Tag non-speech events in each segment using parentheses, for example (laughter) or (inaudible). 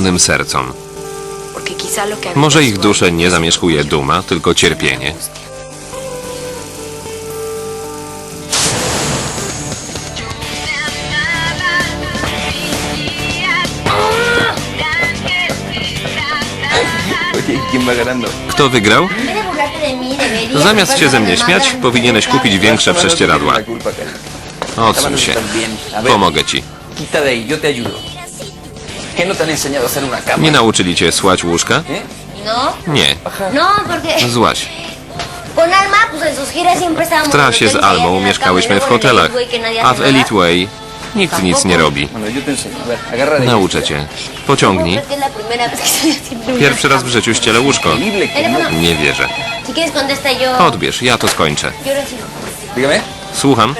pełnym sercom. Może ich alma nie es zamieszkuje duma, tylko cierpienie. Kto wygrał? Zamiast się ze mnie śmiać, powinieneś kupić większe prześcieradła. Odsuń się. Pomogę ci. Nie nauczyli cię słać łóżka? ¿Eh? No, Nie. no, porque Złaś. con Alma, pues en sus giras siempre estábamos. W trasie z Almą mieszkałyśmy w hotelach, a w. Elite Way nikt nic nie robi. Nauczę cię. Pociągnij. Es que es la primera vez que estoy haciendo una Pierwszy raz w życiu ścielę łóżko. No. Nie wierzę. Si quieres contesta yo. Odbierz, ja to skończę. Yo. Słucham?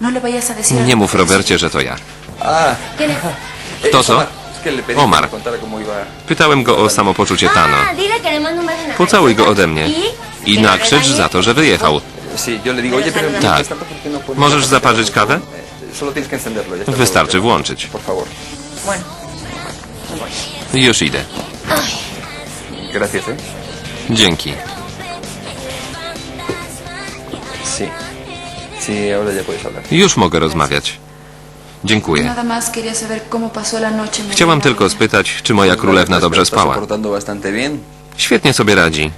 No le vayas a decir. Nie mów Robercie, że to ja. Ah, ¿Quién es? (laughs) ¿Toso? es Omar. Pytałem go o samopoczucie Tano. Ah, Pocałuj go ode mnie. Y I le nakrzycz za to, że wyjechał. Pero Tak. mientras tanto, ¿por qué no Możesz zaparzyć kawę? Eh, Wystarczy włączyć. Już idę. ¿eh? Dzięki. Już mogę rozmawiać. Dziękuję. Chciałam tylko spytać, czy moja królewna dobrze spała. Świetnie sobie radzi.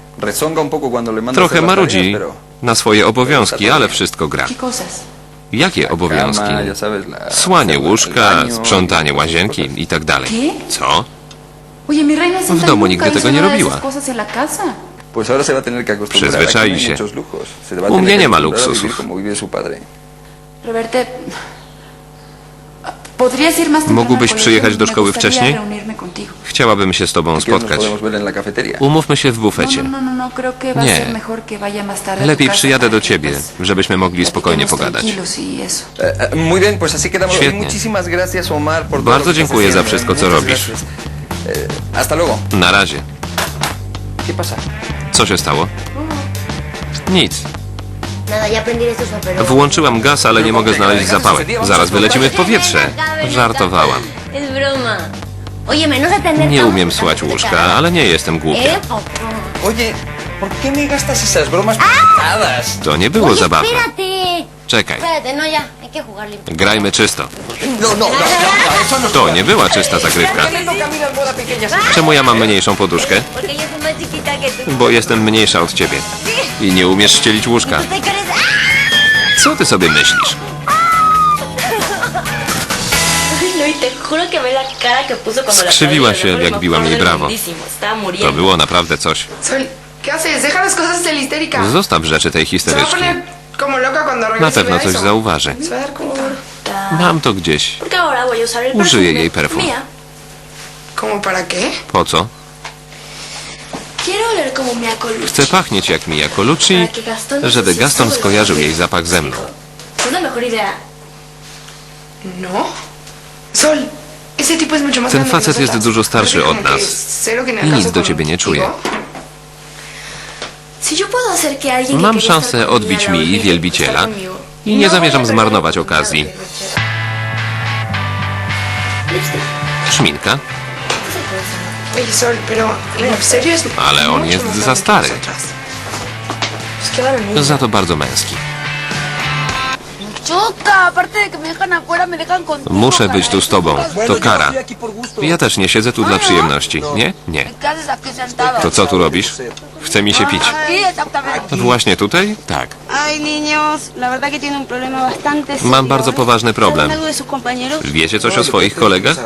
Trochę marudzi na swoje obowiązki, ale wszystko gra. Jakie obowiązki? Słanie łóżka, sprzątanie y- łazienki i tak dalej. Co? Santa domu nigdy tego nie robiła. Przyzwyczai się. U mnie nie ma luksusów. Mógłbyś przyjechać do szkoły wcześniej? Chciałabym się z tobą spotkać. Umówmy się w bufecie. no, no, no, Nie. Lepiej przyjadę do ciebie, żebyśmy mogli spokojnie pogadać. y. Eh, eh. Świetnie. Bardzo dziękuję za wszystko, ¿eh? co robisz. Na razie. Co się stało? Nic. Włączyłam gaz, ale nie mogę znaleźć zapałek. Zaraz wylecimy w powietrze. Żartowałam. No Nie umiem słać łóżka, ale nie jestem głupia. Eh, poco. Oye, ¿por qué me gastas esas bromas pesadas? To nie było zabawne. Czekaj. No. Grajmy czysto. No, no, no, no, no, no To nie była czysta zagrywka. Czemu ja mam mniejszą poduszkę? Bo jestem mniejsza od ciebie. I nie umiesz ścielić łóżka. Co ty sobie myślisz? No, Skrzywiła się, jak biłam jej brawo. To było naprawdę coś. Zostaw rzeczy tej histeryczki. Na pewno coś zauważy. Cuenta. Mam to gdzieś. Użyję jej perfum. Po co? Chcę pachnieć jak Mia Colucci, no żeby Gaston skojarzył jej zapach ze mną. No. Ten facet jest dużo starszy od nas. I nic do ciebie nie czuje. Mam szansę odbić mi wielbiciela i nie No zamierzam zmarnować okazji. Szminka? Ale on jest za stary. varonil. Za to bardzo męski. Chuta, aparte de que me dejan afuera, me dejan contigo. Muszę być tu z tobą. To kara. por gusto. Ja też nie siedzę tu dla przyjemności. Nie? Nie. ¿Qué haces aquí sentado? To co tu robisz? Chce mi się pić. Aquí, exactamente. Właśnie tutaj? Tak. Ay, niños, la verdad que tiene un problema bastante serio. Mam bardzo poważny problem. ¿Saben algo de sus compañeros? Wiecie coś o swoich kolegach?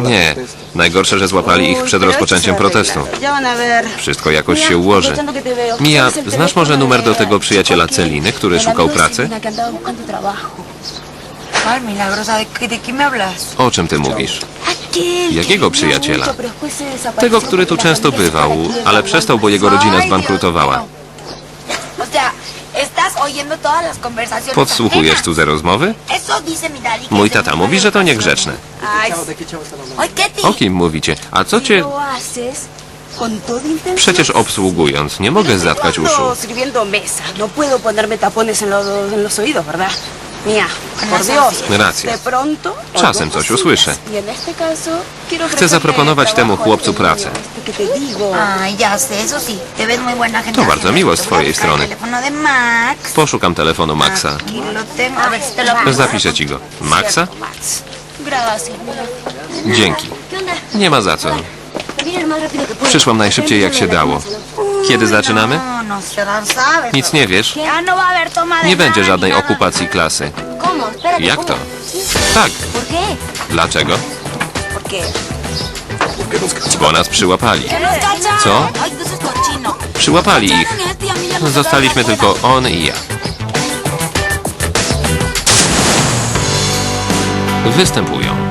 Nie. Najgorsze, że złapali ich przed rozpoczęciem protestu. Ya van a ver. Wszystko jakoś się ułoży. aprovechando que te veo, Mia, ¿sabes el znasz może numer do tego przyjaciela Celiny, który szukał pracy? Buscando trabajo? Ay, milagrosa, ¿de, qué- de qué me hablas? O czym ty mówisz? Jakiego que przyjaciela? Tego, który tu często bywał, ale przestał, bo jego rodzina zbankrutowała. Podsłuchujesz ajenas. cudze rozmowy? Mój tata mówi, że to niegrzeczne. O kim mówicie? A co cię... Przecież obsługując, nie mogę zatkać uszu. Cuando sirviendo mesa, no puedo ponerme tapones en los, en los oídos, ¿verdad? Mía, por Dios. Racja. Czasem coś usłyszę. Y Chcę zaproponować temu chłopcu pracę. To bardzo miło z twojej strony. Poszukam telefonu Maxa. Zapiszę ci go. Maxa? Dzięki. Nie ma za co. Przyszłam najszybciej jak się dało. Kiedy zaczynamy? Nic nie wiesz? Nie będzie żadnej okupacji klasy. Jak to? Tak. Dlaczego? Bo nas przyłapali. Co? Przyłapali ich. Zostaliśmy tylko on i ja. Występują.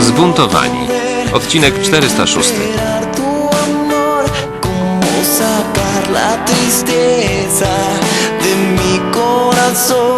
Zbuntowani. Odcinek 406. liberar tu amor, cómo sacar la tristeza de mi corazón.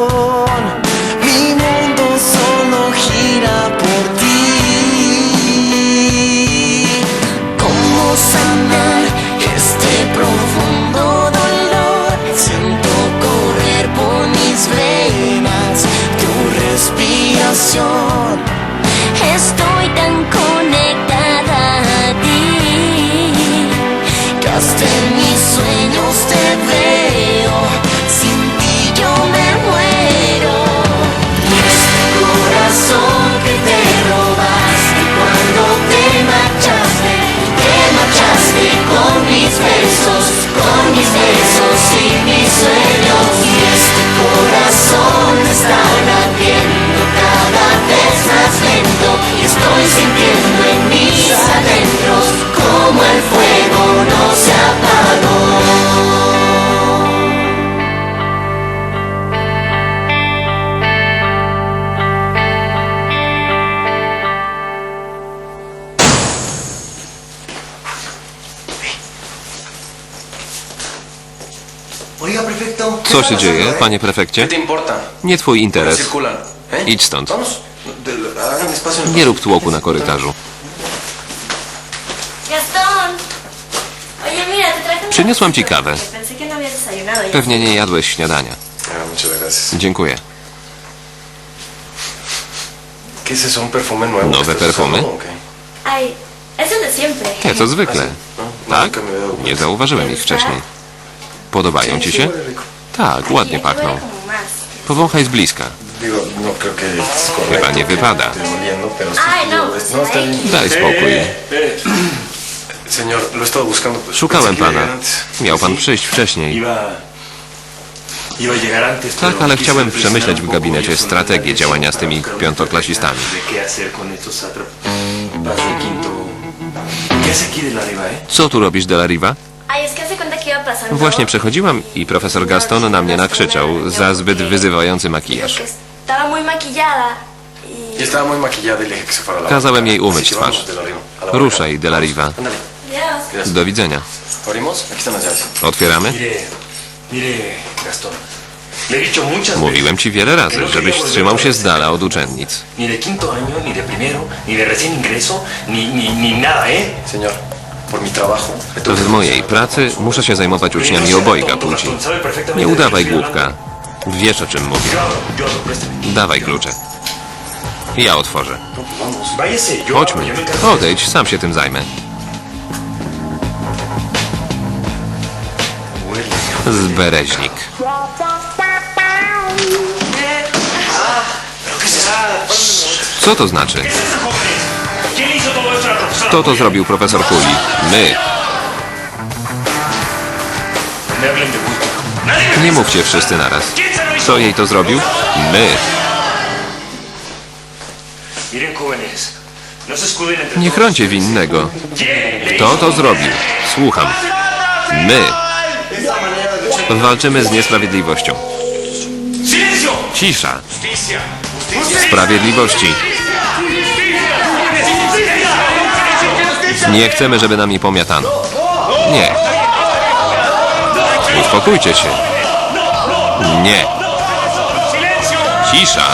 Co się dzieje, panie prefekcie? ¿Qué te? Nie twój interes. ¿eh? Idź stąd. El Nie rób tłoku na korytarzu. Te Przyniosłam ci kawę. no. Pewnie nie jadłeś śniadania. Dziękuję. ¿Nowe perfumy? usando o qué? Ay, es el de siempre. Nie, to zwykle. ¿No? No, Tak? dado Nie zauważyłem ich wcześniej. Podobają ci się? Tak, ładnie pachną. Powąchaj z bliska. Chyba nie wypada. Daj spokój. Szukałem pana. Miał pan przyjść wcześniej. Tak, ale chciałem przemyśleć w gabinecie strategię działania z tymi piątoklasistami. Co tu robisz, de la Riva? Właśnie przechodziłam i profesor Gaston na mnie nakrzyczał za zbyt wyzywający makijaż. Y y la Kazałem jej umyć twarz. Ruszaj, de la Riva. Do widzenia. Otwieramy? Mówiłem ci wiele razy, żebyś trzymał się z dala od uczennic. Ni de quinto año, ni de primero, ni de recién ingreso, ni, ni, ni nada, ¿eh? Señor, W mojej pracy muszę się zajmować uczniami obojga płci. Nie udawaj głupka. Wiesz o czym mówię. Dawaj klucze. Ja otworzę. Chodźmy. Odejdź, sam się tym zajmę. Zbereźnik. Co to znaczy? Kto to zrobił, profesor Kuli? My. Nie mówcie wszyscy naraz. Kto jej to zrobił? My. Nie chroncie winnego. ¿Quién le Kto to zrobił? Słucham. My. Walczymy z niesprawiedliwością. Cisza. Sprawiedliwości. Nie chcemy, żeby nami pomiatano. Nie. Uspokójcie się. Nie. Cisza.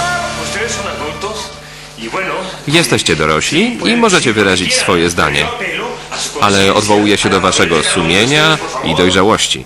Jesteście dorośli i możecie wyrazić swoje zdanie, ale odwołuję się do waszego sumienia i dojrzałości.